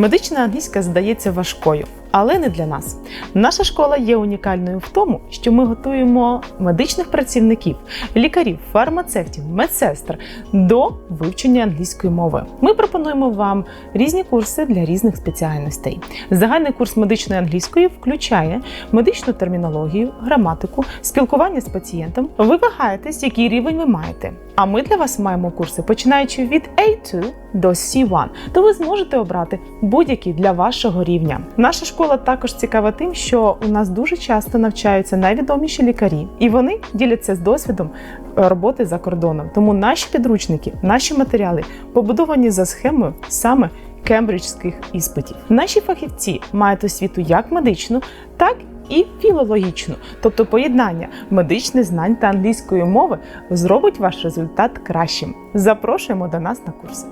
Медична англійська здається важкою, але не для нас. Наша школа є унікальною в тому, що ми готуємо медичних працівників, лікарів, фармацевтів, медсестр до вивчення англійської мови. Ми пропонуємо вам різні курси для різних спеціальностей. Загальний курс медичної англійської включає медичну термінологію, граматику, спілкування з пацієнтом. Ви вагаєтесь, який рівень ви маєте. А ми для вас маємо курси, починаючи від A2 до C1, то ви зможете обрати будь-який для вашого рівня. Наша школа також цікава тим, що у нас дуже часто навчаються найвідоміші лікарі, і вони діляться з досвідом е, роботи за кордоном. Тому наші підручники, наші матеріали побудовані за схемою саме кембриджських іспитів. Наші фахівці мають освіту як медичну, так і філологічну, тобто поєднання медичних знань та англійської мови зробить ваш результат кращим. Запрошуємо до нас на курси.